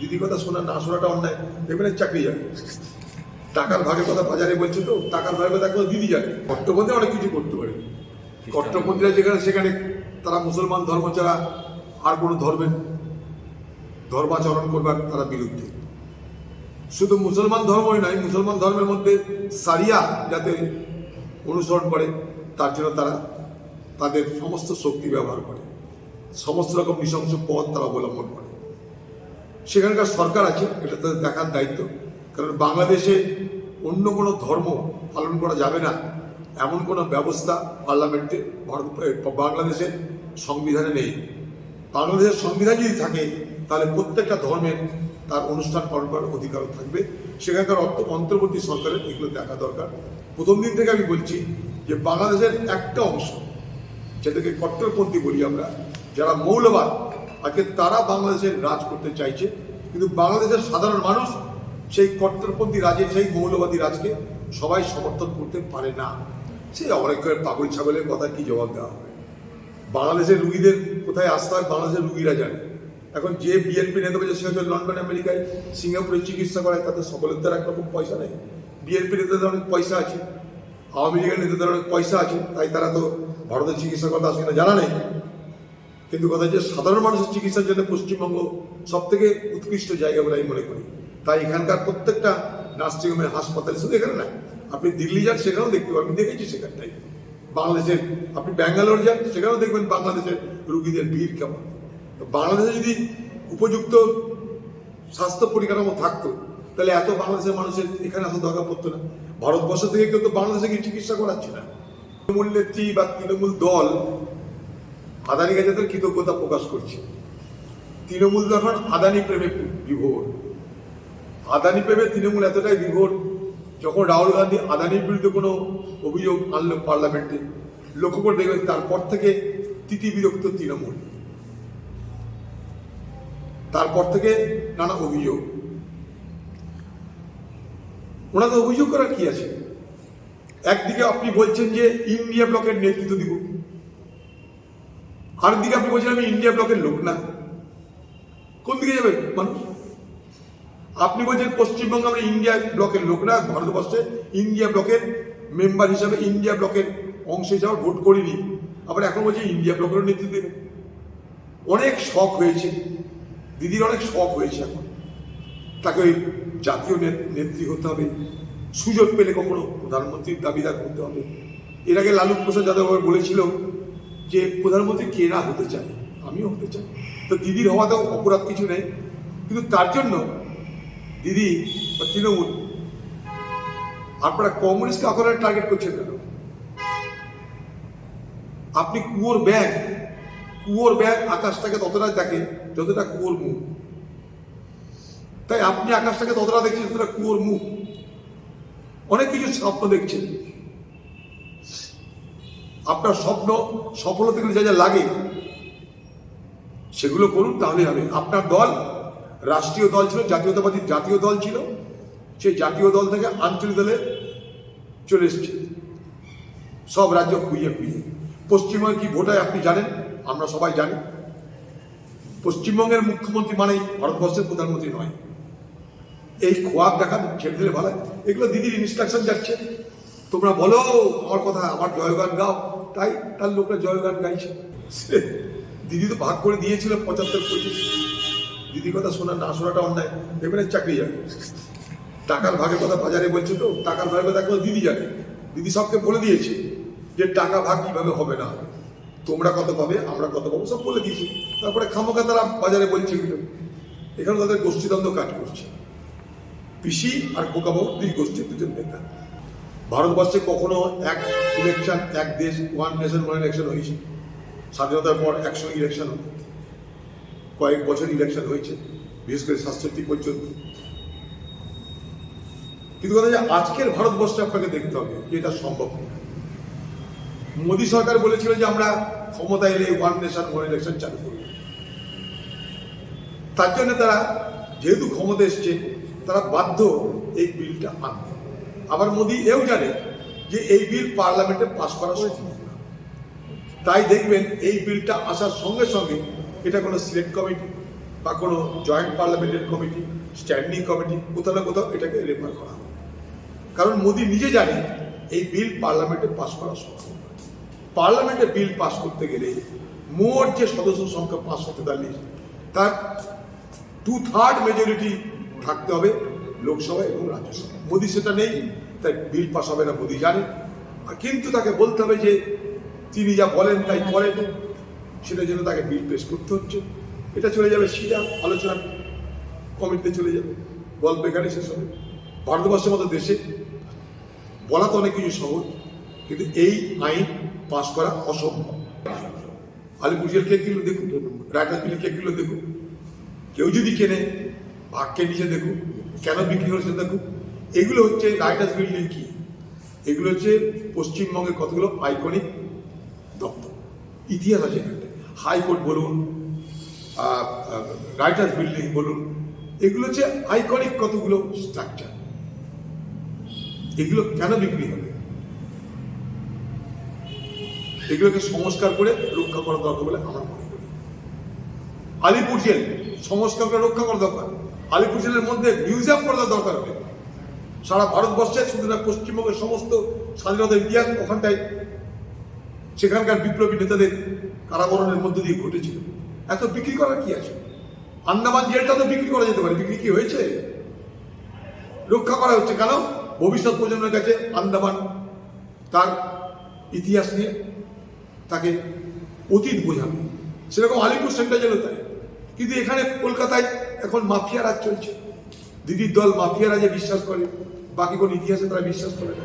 দিদি কথা শোনা না শোনাটা অন্যায় এখানে চাকরি যাবে টাকার ভাগের কথা বাজারে বলছে তো টাকার ভাগের কথা একমাত্র দিদি জানে। কট্টপন্থী অনেক কিছু করতে পারে। কট্টপন্থীরা যেখানে সেখানে তারা মুসলমান ধর্ম ছাড়া আর কোনো ধর্মের ধর্মাচরণ করবার তারা বিরুদ্ধে। শুধু মুসলমান ধর্মই নয় মুসলমান ধর্মের মধ্যে সারিয়া যাতে অনুসরণ করে তার জন্য তারা তাদের সমস্ত শক্তি ব্যবহার করে। সমস্ত রকম নৃশংস পথ তারা অবলম্বন করে। সেখানকার সরকার আছে, এটা তাদের দেখার দায়িত্ব। কারণ বাংলাদেশে অন্য কোনো ধর্ম পালন করা যাবে না। এমন কোনো ব্যবস্থা পার্লামেন্টে বাংলাদেশের সংবিধানে নেই। বাংলাদেশের সংবিধান যদি থাকে, তাহলে প্রত্যেকটা ধর্মের তার অনুষ্ঠান পালন করার অধিকারও থাকবে। সেখানকার অর্থ- অন্তর্বর্তী সরকারের এগুলো দেখা দরকার। প্রথম দিন থেকে আমি বলছি যে বাংলাদেশের একটা অংশ, যেটাকে কট্টরপন্থী বলি আমরা, যারা মৌলবাদ আজকে তারা বাংলাদেশের রাজ করতে চাইছে। কিন্তু বাংলাদেশের সাধারণ মানুষ সেই কট্টরপন্থী রাজের, সেই মৌলবাদী রাজকে সবাই সমর্থন করতে পারে না। সেই অনেক করে পাগল ছাগলের কথা কি জবাব দেওয়া হবে? বাংলাদেশের রুগীদের কোথায় হয় বাংলাদেশের রুগীরা জানে? এখন যে বিএনপি নেতা বলছে, সে হচ্ছে লন্ডন আমেরিকায় সিঙ্গাপুরে চিকিৎসা করায়, তাতে সকলের দ্বারা একরকম পয়সা নেই। বিএনপি নেতাদের অনেক পয়সা আছে, আওয়ামী লীগের নেতাদের অনেক পয়সা আছে, তাই তারা তো ভারতের চিকিৎসা কথা আসে না জানা নেই। কিন্তু কথা যে সাধারণ মানুষের চিকিৎসার জন্য পশ্চিমবঙ্গ সব থেকে উৎকৃষ্ট জায়গা বলে আমি মনে করি। তাই এখানকার প্রত্যেকটা নার্সিংহোমের হাসপাতালে শুধু এখানে নাই আপনি দিল্লি যান সেখানেও দেখতে পাবেন দেখেছি সেখানটাই। বাংলাদেশের, আপনি ব্যাঙ্গালোর যান সেখানেও দেখবেন বাংলাদেশের রুগীদের ভিড় কেমন। বাংলাদেশে যদি উপযুক্ত স্বাস্থ্য পরিকাঠামো থাকতো, তাহলে এত বাংলাদেশের মানুষের এখানে আসা দরকার পড়তো না। ভারতবর্ষ থেকে কেউ তো বাংলাদেশে গিয়ে চিকিৎসা করাচ্ছে না। তৃণমূল নেত্রী বা তৃণমূল দল আদানি তাদের কৃতজ্ঞতা প্রকাশ করছে। তৃণমূল যখন আদানি প্রেমে বিভোর, আদানি প্রেমে তৃণমূল এতটাই বিভোর, যখন রাহুল গান্ধী আদানির বিরুদ্ধে কোনো অভিযোগ আনলো পার্লামেন্টে লক্ষ্য করে দেখবেন তারপর থেকে তিতি বিরক্ত তৃণমূল। তারপর থেকে নানা অভিযোগ। ওনাদের অভিযোগ করার কি আছে? একদিকে আপনি বলছেন যে ইন্ডিয়া ব্লকের নেতৃত্ব দিব। আরেকদিকে আপনি বলছেন আমি ইন্ডিয়া ব্লকের লোক না। কোন দিকে যাবেন মানুষ? আপনি বলছেন পশ্চিমবঙ্গে আমরা ইন্ডিয়া ব্লকের লোক না, ভারতবর্ষে ইন্ডিয়া ব্লকের মেম্বার হিসাবে ইন্ডিয়া ব্লকের অংশ হিসাবে ভোট করিনি। আবার এখন বলছে ইন্ডিয়া ব্লকেরও নেতৃত্ব দেবে। অনেক শখ হয়েছে। দিদির অনেক শখ হয়েছে এখন। তাকে ওই জাতীয় নেত্রী হতে হবে। সুযোগ পেলে কখনো প্রধানমন্ত্রীর দাবিদার করতে হবে। এর আগে লালু প্রসাদ যাদব বলেছিল যে প্রধানমন্ত্রী কে না হতে চায় আমিও হতে চাই। তো দিদির হওয়াতেও অপরাধ কিছু নেই। কিন্তু তার জন্য দিদি বা তৃণমূল, আপনারা কমিউনিস্টকে আকারে টার্গেট করছেন কেন? আপনি কুয়োর ব্যাগ কুয়োর ব্যাগ আকাশটাকে ততটা দেখে যতটা কুয়োর মুখ। তাই আপনি আকাশটাকে ততটা দেখছেন যতটা কুয়োর মুখ। অনেক কিছু স্বপ্ন দেখছেন। আপনার স্বপ্ন সফল হতে গেলে যা যা লাগে, সেগুলো করুন তাহলে হবে। আপনার দল রাষ্ট্রীয় দল ছিল, জাতীয়তাবাদী জাতীয় দল ছিল, সেই জাতীয় দল থেকে আঞ্চলিক দলে চলে এসছে। সব রাজ্য খুইয়ে খুইয়ে পশ্চিমবঙ্গে কি ভোট হয় আপনি জানেন? আমরা সবাই জানি। পশ্চিমবঙ্গের মুখ্যমন্ত্রী মানেই ভারতবর্ষের প্রধানমন্ত্রী নয়। এই খোয়াব দেখান, ছেড়ে দিলে ভালো। এগুলো দিদির ইনস্ট্রাকশন যাচ্ছে। তোমরা বলো, আমার কথা, আমার জয়গান গাও। তাই তার লোকরা জয়গান গাইছে। দিদি তো ভাগ করে দিয়েছিল পঁচাত্তর, পঁচিশ। দিদির কথা শোনা, না শোনাটা অন্যায়। এবারে চাকরি যাবে টাকার ভাগের কথা বাজারে বলছে তো, টাকার ভাগের কথা একমাত্র দিদি জানে। দিদি সবকে বলে দিয়েছে যে টাকা ভাগ কীভাবে হবে না হবে। তোমরা কত পাবে, আমরা কত পাবো, সব বলে দিয়েছি। তারপরে খামোকা তারা বাজারে বলছে এখানে তাদের গোষ্ঠীদ্বন্দ্ব কাজ করছে। পিসি আর কোকাবাবু দুই গোষ্ঠীর দুজন নেতা। ভারতবর্ষে কখনো এক ইলেকশন এক দেশ ওয়ান নেশন ওয়ান ইলেকশন হয়েছে। স্বাধীনতার পর একশো ইলেকশন কয়েক বছর ইলেকশন হয়েছে, বিশেষ করে সাতষট্টি পর্যন্ত। কিন্তু কথা যে আজকের ভারতবর্ষে আপনাকে দেখতে হবে যে এটা সম্ভব নয় মোদী সরকার বলেছিল যে আমরা ক্ষমতা এলে ওয়ান নেশন ওয়ান ইলেকশন চালু করব। তার জন্য তারা, যেহেতু ক্ষমতা এসছে, তারা বাধ্য এই বিলটা আনতে আবার মোদি এও জানে যে এই বিল পার্লামেন্টে পাশ করা সম্ভব না। তাই দেখবেন এই বিলটা আসার সঙ্গে সঙ্গে এটা কোনো সিলেক্ট কমিটি বা কোনো জয়েন্ট পার্লামেন্টের কমিটি, স্ট্যান্ডিং কমিটি, কোথাও না কোথাও এটাকে রেফার করা হবে। কারণ মোদি নিজে জানে এই বিল পার্লামেন্টে পাশ করা সম্ভব নয়। পার্লামেন্টে বিল পাশ করতে গেলে মোট যে সদস্য সংখ্যা পাঁচশো তেতাল্লিশ তার টু থার্ড মেজরিটি থাকতে হবে। লোকসভায় এবং রাজ্যসভায় মোদি সেটা নেই, তাই বিল পাস হবে না মোদি জানে। আর কিন্তু তাকে বলতে হবে যে, তিনি যা বলেন তাই করেন। সেটার জন্য তাকে বিল পেশ করতে হচ্ছে। এটা চলে যাবে সিধা, আলোচনা কমিটিতে চলে যাবে। গল্প এখানে শেষ হবে। ভারতবর্ষের মতো দেশে বলা তো অনেক কিছু সহজ, কিন্তু এই আইন পাশ করা অসম্ভব। আলিপুর কে কিলো দেখুন? রাইটার বিল কে কিলো দেখুন? কেউ যদি কেনে ভাগকে নিচে দেখুন। কেন বিক্রি হচ্ছে দেখুন এগুলো হচ্ছে রাইটার্স বিল্ডিং কি? এগুলো হচ্ছে পশ্চিমবঙ্গের কতগুলো আইকনিক দপ্তর? ইতিহাস আছে এখানে হাইকোর্ট বলুন রাইটার্স বিল্ডিং বলুন, এগুলো হচ্ছে আইকনিক কতগুলো স্ট্রাকচার এগুলো কেন বিক্রি হবে? এগুলোকে সংস্কার করে রক্ষা করা দরকার বলে আমরা মনে করি। আলিপুর জেল, সংস্কার করে রক্ষা করা দরকার। আলিপুর মধ্যে মিউজিয়াম করা দরকার হবে। সারা ভারতবর্ষে শুধু না পশ্চিমবঙ্গের সমস্ত স্বাধীনতার ইতিহাস ওখানটায় সেখানকার বিপ্লবী নেতাদের কারাবরণের মধ্যে দিয়ে ঘটেছিল। এত বিক্রি করার কি আছে? আন্দামান জেলটা তো বিক্রি করা যেতে পারে। বিক্রি কি হয়েছে? রক্ষা করা হচ্ছে কেন? ভবিষ্যৎ প্রজন্মের কাছে আন্দামান তার ইতিহাস নিয়ে তাকে অতীত বোঝাবে। সেরকম আলিপুর সেন্টার যেন তাই। কিন্তু এখানে কলকাতায় এখন মাফিয়া রাজ চলছে। দিদির দল মাফিয়ারা যে বিশ্বাস করে বাকি কোন ইতিহাসে তারা বিশ্বাস করে না।